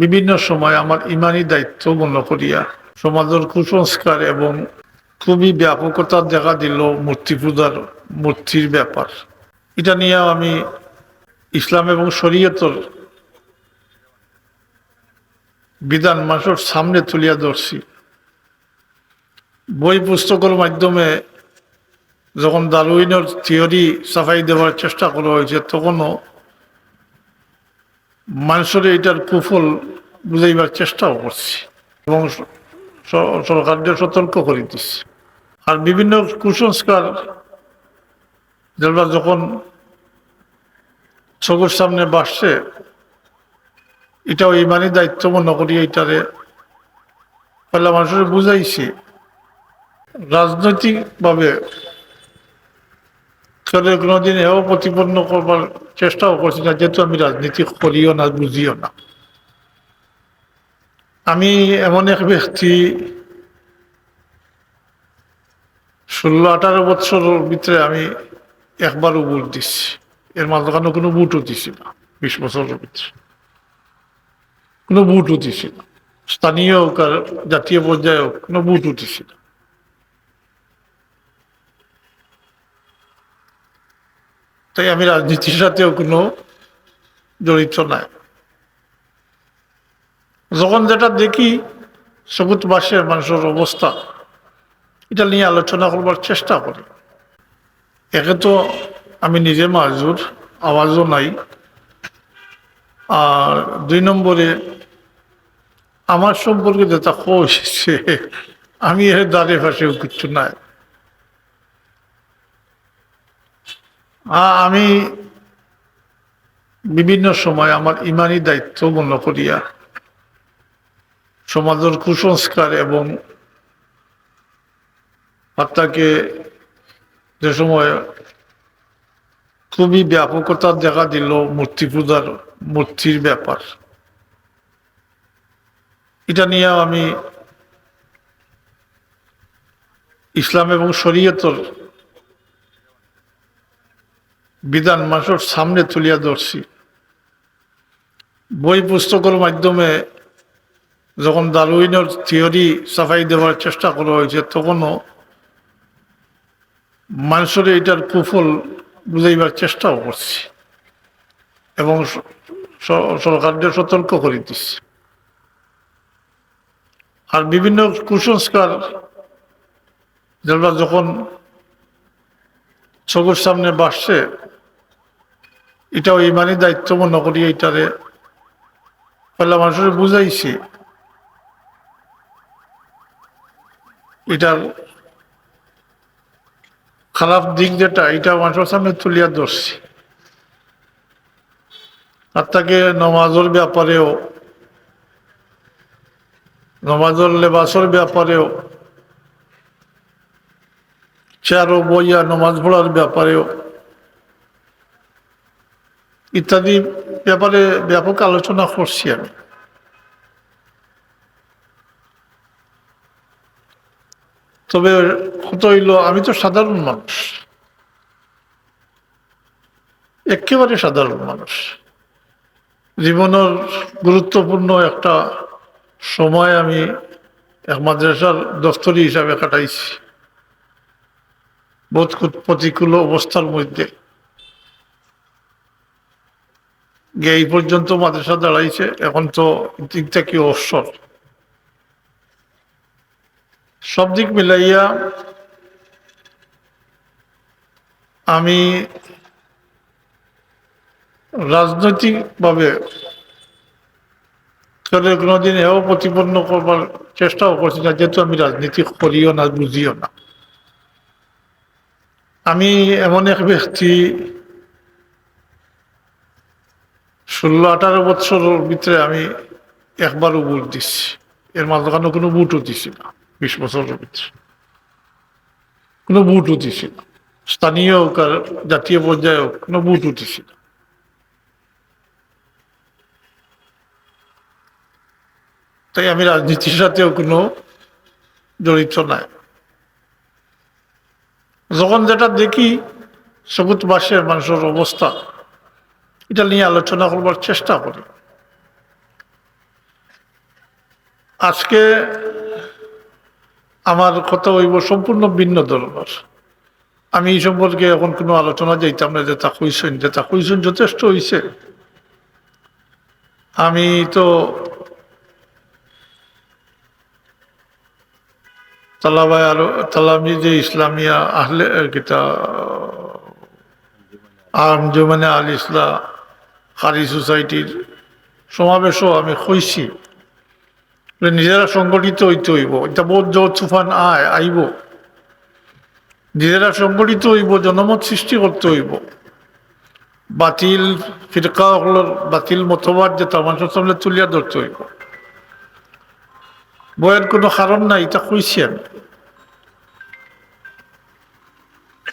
বিভিন্ন সময় আমার ইমানি দায়িত্ব মনে করিয়া সমাজের কুসংস্কার এবং খুবই ব্যাপকতা দেখা দিল মূর্তি পূজার মূর্তির ব্যাপার। এটা নিয়ে আমি ইসলাম এবং শরীয়তর বিধান মানুষের সামনে তুলিয়া ধরছি। বই পুস্তকের মাধ্যমে যখন দারুইনের থিওরি সাফাই দেওয়ার চেষ্টা করা হয়েছে, তখনও মানুষের এটার কুফল বুঝাইবার চেষ্টাও করছি এবং স- সরকারকে সতর্ক করে দিচ্ছি আর বিভিন্ন কুসংস্কার যেগুলো যখন চোখের সামনে বাসছে, এটাও ইমানি দায়িত্ব মনে করি এটারে পয়লা মানুষের বুঝাইছি। রাজনৈতিকভাবে চলে কোনোদিন এও প্রতিপন্ন করবার চেষ্টাও করছি না, যেহেতু আমি রাজনীতি করিও না বুঝিও না। আমি এমন এক ব্যক্তি ষোলো আঠারো বছরের ভিতরে আমি একবারও ভোট দিচ্ছি এর মাঝখানে কোনো ভোটও দিছি না, বিশ বছরের ভিতরে কোনো ভোটও দিছি না। স্থানীয় জাতীয় পর্যায়ে হোক কোনো ভোটও দিছি না। তাই আমি রাজনীতির সাথেও কোনো জড়িত নাই। যখন যেটা দেখি সবুজ বাসের মানুষের অবস্থা, এটা নিয়ে আলোচনা করবার চেষ্টা করি। একে তো আমি নিজে মাজুর, আওয়াজও নাই। আর দুই নম্বরে, আমার সম্পর্কে যেটা কইছে, আমি এর দাঁড়িয়ে ফাঁসেও কিচ্ছু নাই। আমি বিভিন্ন সময় আমার ইমানি দায়িত্ব মনে করিয়া সমাজের কুসংস্কার এবং আপনাকে যে সময় খুবই ব্যাপকতা দেখা দিল মূর্তি পূজার, মূর্তির ব্যাপার। এটা নিয়ে আমি ইসলাম এবং শরীয়তর বিধান মানুষের সামনে তুলিয়া ধরছি। বই পুস্তকের মাধ্যমে যখন দারুইনের থিওরি সাফাই দেওয়ার চেষ্টা করা হয়েছে, তখনও মানুষের এটার কুফল বুঝাইবার চেষ্টাও করছি এবং সরকারকে সতর্ক করে দিচ্ছি। আর বিভিন্ন কুসংস্কার যখন চোখের সামনে বাসছে এটাও ইমানি দায়িত্ব মনে করি এটারে পয়লা মানুষের বুঝাইছি। এটার খারাপ দিক যেটা, এটা মানুষের সামনে তুলিয়া ধরছি। আর তাকে নমাজের ব্যাপারেও, নমাজের লেবাসের ব্যাপারেও চেয়ারও বইয়া নমাজ পড়ার ব্যাপারেও ইত্যাদি ব্যাপারে ব্যাপক আলোচনা করছি আমি। তবে কত হইল, আমি তো সাধারণ মানুষ। একেবারে সাধারণ মানুষ। জীবনের গুরুত্বপূর্ণ একটা সময় আমি এক মাদ্রাসার দফতরি হিসাবে কাটাইছি। খুব প্রতিকূল অবস্থার মধ্যে। গিয়ে এই পর্যন্ত মাদ্রাসা দাঁড়াইছে, এখন তো দিক থেকে অবসর সব দিক মিলাইয়া আমি রাজনৈতিকভাবে চলে কোনোদিন এও প্রতিপন্ন করবার চেষ্টাও করছি না, যেহেতু আমি রাজনীতি করিও না, বুঝিও না। আমি এমন এক ব্যক্তি ষোলো, আঠারো বছরের ভিতরে আমি একবারও ভোট দিচ্ছি। এর মাঝখানে কোনো ভোটও দিছি না, বিশ বছরের ভিতরে। কোনো ভোটও দিছি না। স্থানীয় হোক আর জাতীয় পর্যায়ে হোক, কোনো ভোটও দিছি না। তাই আমি রাজনীতির সাথেও কোনো জড়িত নাই। যখন যেটা দেখি সবুজ বাসের মানুষের অবস্থা এটা নিয়ে আলোচনা করবার চেষ্টা করি। আজকে আমার কথা হইব সম্পূর্ণ ভিন্ন ধরনের। আমি এই সম্পর্কে এখন কোনো আলোচনা যাইতাম না, যে তা কইসেন যে তা কইসেন যথেষ্ট হইছে। আমি তো তালাবাই আরও, তালামি যে ইসলামিয়া আহলে, কিতা আঞ্জুমানে আল ইসলা হারি সোসাইটির সমাবেশও আমি কইছি যে নিজেরা সংগঠিত হইতে হইব, এটা জোর তুফান আয়, আইব। নিজেরা সংগঠিত হইব, জনমত সৃষ্টি করতে হইব। বাতিল ফিরকা বাতিল মতবাদ যে মানুষের সামনে তুলিয়া ধরতে হইব। বয়ের কোনো কারণ নাই, এটা কইছি আমি।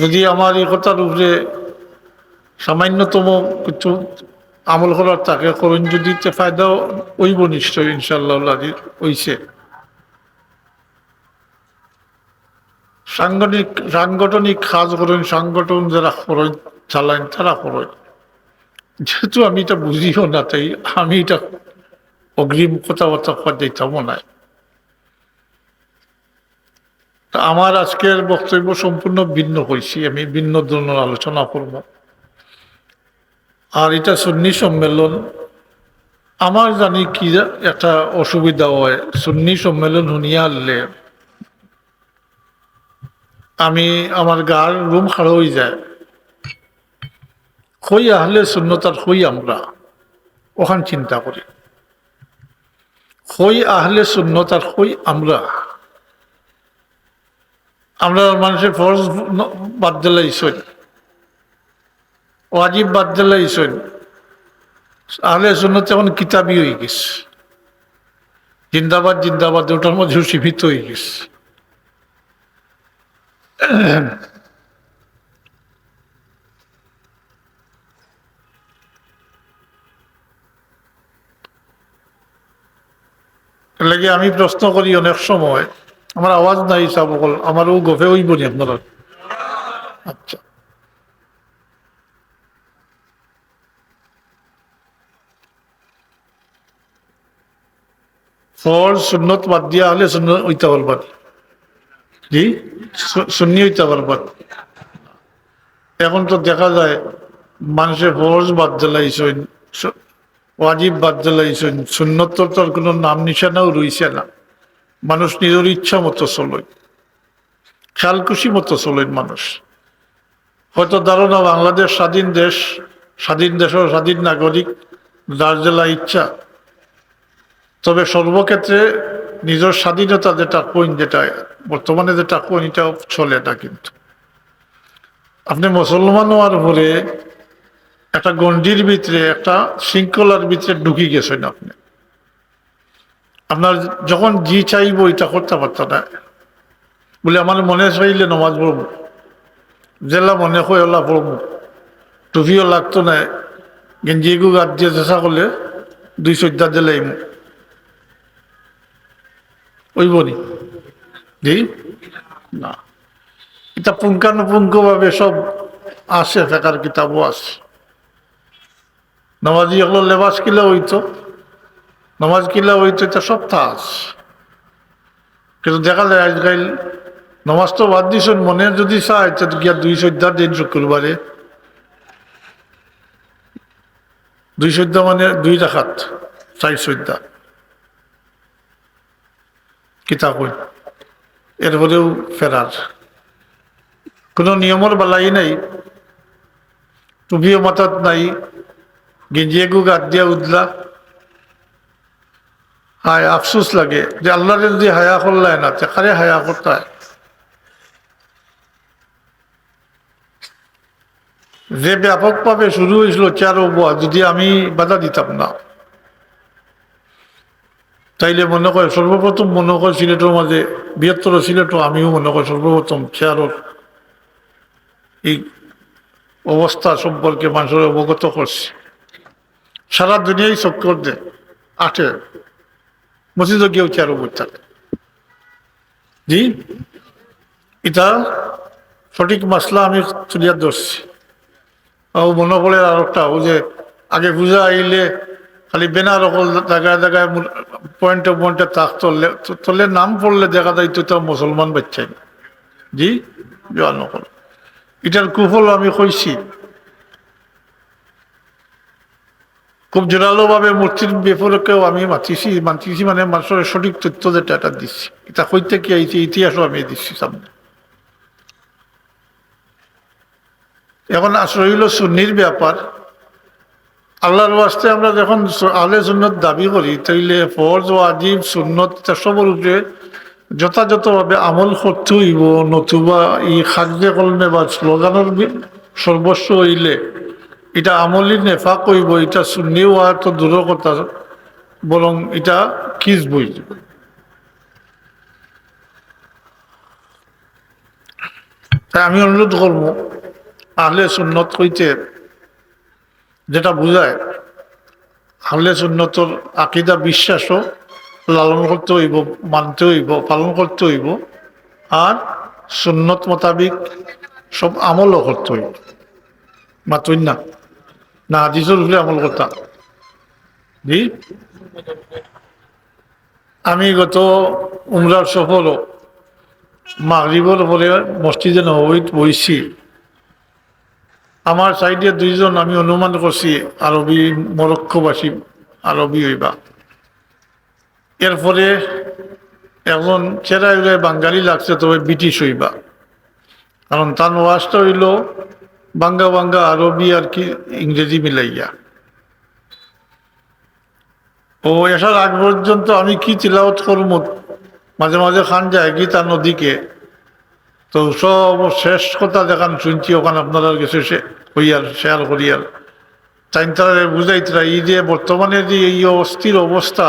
যদি আমার এই কথার উপরে সামান্যতম কিছু আমল করার তাকে করুন যদি তে ফায়দা ওইব নিশ্চয় ইনশাল্লাহ ওইছে সাংগঠনিক সাংগঠনিক কাজ করেন, সংগঠন যারা করেন, চালান, তারা করেন। যেহেতু আমি এটা বুঝিও না, তাই আমি এটা অগ্রিম কথাবার্তা করা দিতামও নাই আমার আজকের বক্তব্য সম্পূর্ণ ভিন্ন হয়েছি আমি ভিন্ন ধরনের আলোচনা করব। আর এটা সুন্নি সম্মেলন। আমার জানি কি একটা অসুবিধা হয়, সুন্নি সম্মেলন শুনিয়া আনলে আমি আমার গার রুম খাড়া হয়ে যায়। কই আহলে শূন্যতার কই আমরা, ওখান চিন্তা করি। কই আহলে শূন্যতার কই আমরা। আমরা মানুষের ফরজ বাদ দিলাইছেন ওয়াজিব বাদ দিলাইছেন আহলে সুন্নত এখন কিতাবই হয়ে গেছে, জিন্দাবাদ জিন্দাবাদ ওটার মধ্যে সীমিত হয়ে গেছে। লাগে আমি প্রশ্ন করি অনেক সময়, আমার আওয়াজ নাই চাবকল আমারও গভে হইব নি আপনারা? আচ্ছা। ফল সুন্নত বাদ দিয়া হলে সুন্নত হইতে পারবার জি? সুন্নি হইতে পারবার এখন তো দেখা যায় মানুষের ফরজ বাদ দিলাইছেন ওয়াজিব বাদ দিলাইছেন সুন্নত তোর কোনো নাম নিশানাও রইছে না। মানুষ নিজের ইচ্ছা মতো চলয় খেয়াল খুশি মতো চলেন মানুষ। হয়তো ধারণা বাংলাদেশ স্বাধীন দেশ, স্বাধীন দেশের স্বাধীন নাগরিক, যার জেলা ইচ্ছা তবে সর্বক্ষেত্রে নিজের স্বাধীনতা যেটা কইন যেটা, বর্তমানে যেটা কইন এটা চলে না কিন্তু। আপনি মুসলমান হওয়ার পরে একটা গন্ডির ভিতরে, একটা শৃঙ্খলার ভিতরে ঢুকি গেছেন আপনি। আপনার যখন জি চাইব এটা করতে পারত না। বলে আমার মনে চাইলে নমাজ পড়ব। জেলা মনে হয় ওলা পড়ব। টুপিও লাগতো না। গেঞ্জি গু গাত দিয়ে চেষ্টা করলে দুই চৈদ্দা জেলাই ওইব নি জি? না। এটা পুঙ্খানুপুঙ্খভাবে সব আসে ফেকার কিতাবও আছে। নামাজি এগুলো লেবাস কিলা হইতো। নামাজ কিলা হইতো এটা সব থাস কিন্তু দেখা যায় আজকাল নামাজ তো বাদ দিছ মনে যদি চায় তো গিয়া দুই চোদ্দা দিন শুক্রবারে। দুই চোদ্দা মানে দুই রাখাত চার চোদ্দা কিতাব কই এরপরেও ফেরার। কোনো নিয়মের বেলাই নাই। টুপিও মাথাত নাই। গেঞ্জিয়ে গু গাত দিয়া উদলা। হায় আফসোস লাগে যে আল্লাহরে যদি হায়া করলাই না তেখারে হায়া করতায় যে ব্যাপকভাবে শুরু হয়েছিল চার যদি আমি বাধা দিতাম না। তাইলে মনে করে, সর্বপ্রথম মনে করে সিলেটের মাঝে বৃহত্তর সিলেটও আমিও মনে করি সর্বপ্রথম চেয়ারর এই অবস্থা সম্পর্কে মানুষের অবগত করছে। সারা দুনিয়ায় চক্কর দে আটে মসজিদও কেউ চেয়ার উপর থাকে জি? এটা সঠিক মাসলা আমি তুলিয়া ধরছি। ও মনে পড়ে আর একটা ও যে আগে পূজা আইলে খালি বেনার অকল জায়গায় জায়গায় পয়েন্টে পয়েন্টে তাক তললে তলে নাম পড়লে দেখা যায় তো মুসলমান বাচ্চাই। জি? জোয়ান নকল। এটার কুফল আমি কইছি। খুব জোরালোভাবে মূর্তির বিপরীতেও আমি মাতিছি মাতিছি মানে মানুষের সঠিক তথ্য যেটা এটা দিচ্ছি। এটা কইতে কি আইছে ইতিহাসও আমি দিচ্ছি সামনে। এখন আসলে হইল সুন্নির ব্যাপার। আল্লাহর ওয়াস্তে আমরা যখন আলে সুন্নত দাবি করি, তাইলে ফরজ ও আজিব সুন্নত এটা সবর উপরে যথাযথভাবে আমল করতে হইব, নতুবা ই খাদ্যে কলমে বা স্লোগানের সর্বস্ব হইলে এটা আমলি নেফা কইব এটা সুন্নি হওয়া তো দূর কথা বরং এটা কিস বই তাই আমি অনুরোধ করব, আহলে সুন্নত কইতে যেটা বোঝায়, আহলে সুন্নতর আকিদা বিশ্বাসও লালন করতে হইব, মানতে হইব, পালন করতে হইব, আর সুন্নত মোতাবিক সব আমলও করতে হইব। মাতুই না না হাদিসের উপরে আমল করতাম জি? আমি গত উমরার সফরও মাগরিবর পরে মসজিদে নবীত বইছি। আমার সাইডে দুইজন, আমি অনুমান করছি আরবি মরক্কোবাসী, আরবি হইবা। এরপরে এখন চেরা বাঙালি লাগছে, তবে ব্রিটিশ হইবা। কারণ তার ওয়াজটা হইল, বাঙ্গা বাঙ্গা আরবি আর কি ইংরেজি মিলাইয়া। ও এসার আগ পর্যন্ত আমি কি চিলাওত করব? মাঝে মাঝে খান যায় তার নদীকে। তো সব শেষ কথা দেখান, শুনছি ওখানে আপনারা কিছু হইয়ার শেয়ার করিয়ার তাই তারা, এই যে বর্তমানে যে এই অস্থির অবস্থা,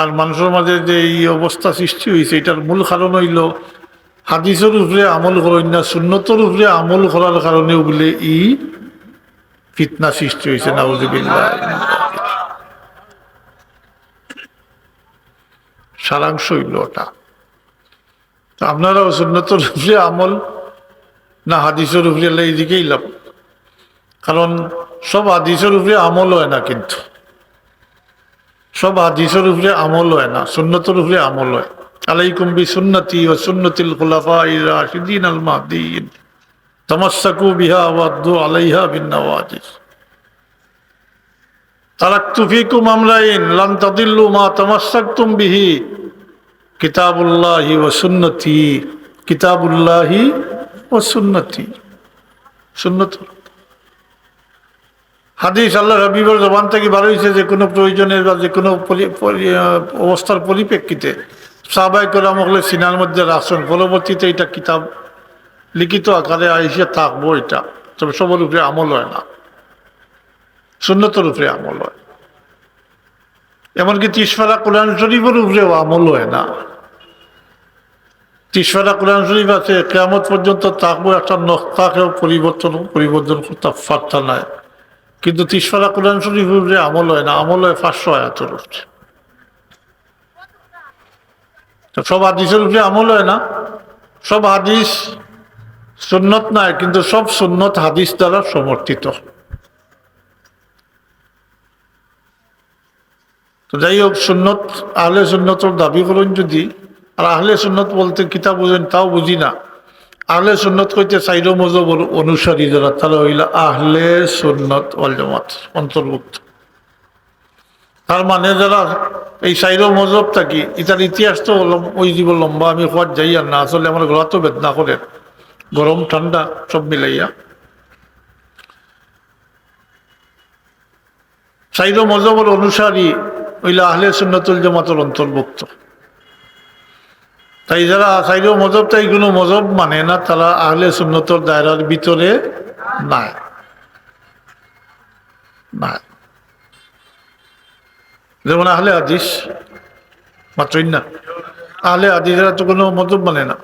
আর মানুষের মাঝে যে এই অবস্থা সৃষ্টি হয়েছে এটার মূল কারণ হইল হাদিসের উপরে আমল করেন না শূন্যতর উপরে আমল করার কারণে বলে ই ফিতনা সৃষ্টি হয়েছে নাউজুবিল্লাহ। সারাংশ হইল ওটা। আপনারাও সুন্নতর উপরে আমল না হাদিসের উপরে এলে এইদিকেই লাভ। কারণ সব হাদিসের উপরে আমল হয় না কিন্তু। সব হাদিসের উপরে আমল হয় না সুন্নতর উপরে আমল হয়। আলাইকুম বি সুন্নতি ও সুন্নতিল খুলাফা রাশিদিন আল মাহদিন। তামাসাকু বিহা ওয়াদ্দু আলাইহা বিন নওয়াজিস তারাক্তু ফিকুম আমরাইন, লাম তাদিল্লু মা তামাসাকতুম বিহি। কিতাবুল্লাহি ও সুন্নতি, কিতাবুল্লাহি ও সুন্নতি। সুন্নত। হাদিস আল্লাহ রবিবার জবান থেকে বার হয়েছে যে কোনো প্রয়োজনের বা যে কোনো অবস্থার পরিপ্রেক্ষিতে সাবাই করে আমলে সিনার মধ্যে রাখছেন পরবর্তীতে এটা কিতাব লিখিত আকারে আইসে থাকব এটা। তবে সবার উপরে আমল হয় না। সুন্নতর উপরে আমল হয়। এমনকি তিসফারা কোরআন শরীফের উপরেও আমল হয় না। তিসফারা কোরআন শরীফ আছে কেমন পর্যন্ত থাকব একটা নক্তাকেও পরিবর্তন পরিবর্তন করতে পারতা নাই কিন্তু তিসফারা কোরআন শরীফের উপরে আমল হয় না, আমল হয় পাঁচশো আয়াতের উপরে। সব হাদিসের উপরে আমল হয় না। সব হাদিস সুন্নত নাই, কিন্তু সব সুন্নত হাদিস দ্বারা সমর্থিত। তো যাই হোক, সুন্নত, আহলে সুন্নতর দাবি করুন যদি আর আহলে সুন্নত বলতে কিতাব বুঝেন, তাও বুঝি না। আহলে সুন্নত কইতে সাইরো মজব অনুসারী যারা, তারা হইল আহলে সুন্নত ওয়াল জামাত, অন্তর্ভুক্ত। তার মানে যারা এই সাইরো মজব থাকি ইতার ইতিহাস তো ওই জীব লম্বা, আমি হওয়ার যাই আর না। আসলে আমার গলা তো বেদনা করেন গরম, ঠান্ডা, সব মিলাইয়া। সাইদ মজহবর অনুসারী ওইলা আহলে সুন্নতুল জামাতের অন্তর্ভুক্ত। তাই যারা সাইদ মজব তাই কোনো মজব মানে না, তারা আহলে সুন্নতর দায়রার ভিতরে নাই। নাই। যেমন আহলে হাদিস, মাত্রই না। আহলে হাদিসেরা তো কোনো মজব মানে না।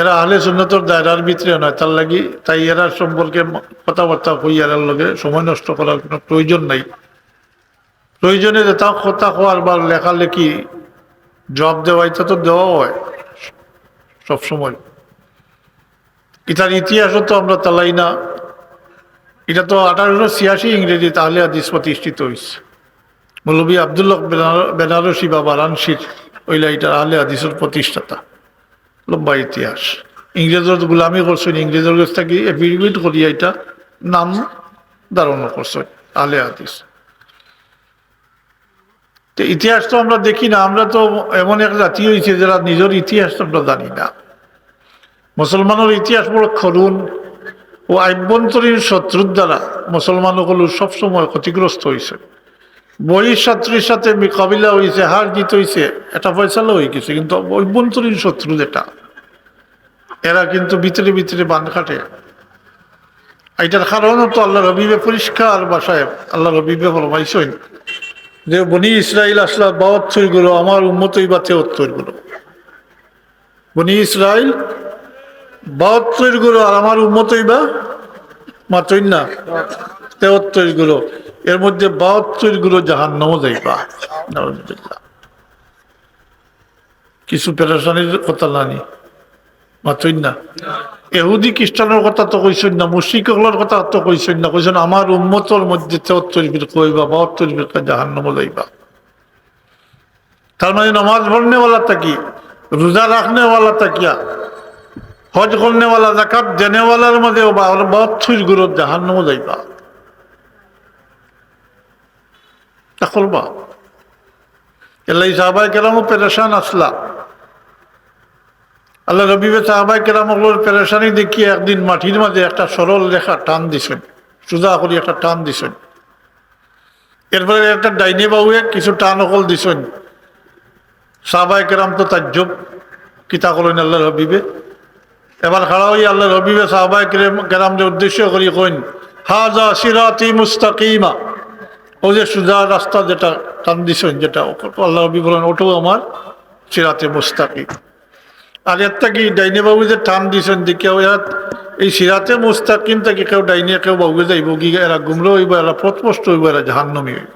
এরা আহলে সুন্নতর দায়রার ভিতরে নয়, তার লাগি, তাই এরা সম্পর্কে কথাবার্তা কই, এরার লগে সময় নষ্ট করার কোনো প্রয়োজন নাই। প্রয়োজনে যেটা কথা হওয়ার বা লেখালেখি জবাব দেওয়া এটা তো দেওয়া হয় সবসময় এটার ইতিহাসও তো আমরা তালাই না। এটা তো আঠারোশো ছিয়াশি ইংরেজি তাহলে হাদিস প্রতিষ্ঠিত হয়েছে মৌলবী আবদুল্লাহ বেনার- বেনারসি বা বারাণসীর ওইলা লাইটার আহলে হাদিসের প্রতিষ্ঠাতা। লম্বা ইতিহাস। ইংরেজের গুলামি করছেন, ইংরেজের কাছ থেকে এফিডেভিট করিয়া এটা নাম ধারণ করছেন আহলে হাদিস। তো ইতিহাস তো আমরা দেখি না, আমরা তো এমন এক জাতি হয়েছে যারা নিজের ইতিহাস তো আমরা জানি না। মুসলমানের ইতিহাস বড় করুণ ও আভ্যন্তরীণ শত্রুর দ্বারা মুসলমানগুলো সবসময় ক্ষতিগ্রস্ত হয়েছে বহিঃশত্রুর সাথে মোকাবিলা হয়েছে হার জিত হয়েছে এটা ফয়সালা হয়ে গেছে, কিন্তু অভ্যন্তরীণ শত্রু যেটা, এরা কিন্তু ভিতরে ভিতরে বান কাটে। এটার কারণও তো আল্লাহ রবিবে পরিষ্কার বাসায় আল্লাহ রবিবে ফরমাইছেন যে বনি ইসরায়েল আসলা বাহাত্তরগুলো আমার উন্মতই বা তেহত্তরগুলো বনি ইসরায়েল বাহাত্তরগুলো আর আমার উন্মতই বা মাত্রই না তেহত্তরগুলো এর মধ্যে বাহাত্তরগুলো জাহান্নামও যাইবা। কিছু পেরেশানির কথা নানি মাত্রই না। এহুদি খ্রিস্টানের কথা তো কইছেন না মুশিকগুলোর কথা তো কইছেন না কইছেন আমার উন্মতর মধ্যে তেহত্তর বির কইবা বাহাত্তর বির জাহান্নামও যাইবা তার মানে নমাজ পড়নেওয়ালা তাকি রোজা রাখনেওয়ালা তাকিয়া হজ করনেওয়ালা জাকাত দেনেওয়ালার মধ্যে বাহাত্তর গুরুর জাহান্নামও যাইবা তা করবা এলাই সাহাবাই কেরামও পেরেশান আসলা আল্লাহ রবিবে সাহাবাই কেরামগুলোর পেরেশানি দেখিয়ে একদিন মাটির মাঝে একটা সরল রেখা টান দিছেন, সোজা করি একটা টান দিছেন। এরপরে একটা ডাইনে বাবুয়ে কিছু টান অকল দিছেন। সাহাবাই কেরাম তো তাজ্জব, কিতা করেন আল্লাহ রবিবে এবার খাড়া হই আল্লাহ রবিবে সাহাবাই কেরামদের উদ্দেশ্য করি কইন, হাজা সিরাতি মুস্তাকিমা। ও যে সুজা রাস্তা যেটা টান দিছেন, যেটা আল্লাহ রবি বলেন ওটাও আমার সিরাতে মুস্তাকিম। আর এর থেকে ডাইনে বাবু যে টান দিছেন দেখে এরা এই সিরাতে মুস্তাকিম থেকে কেউ ডাইনে কেউ বাবু যাইব, কি এরা গুমরা হইব, এরা পথপষ্ট হইব, এরা জাহান্নমি হইব।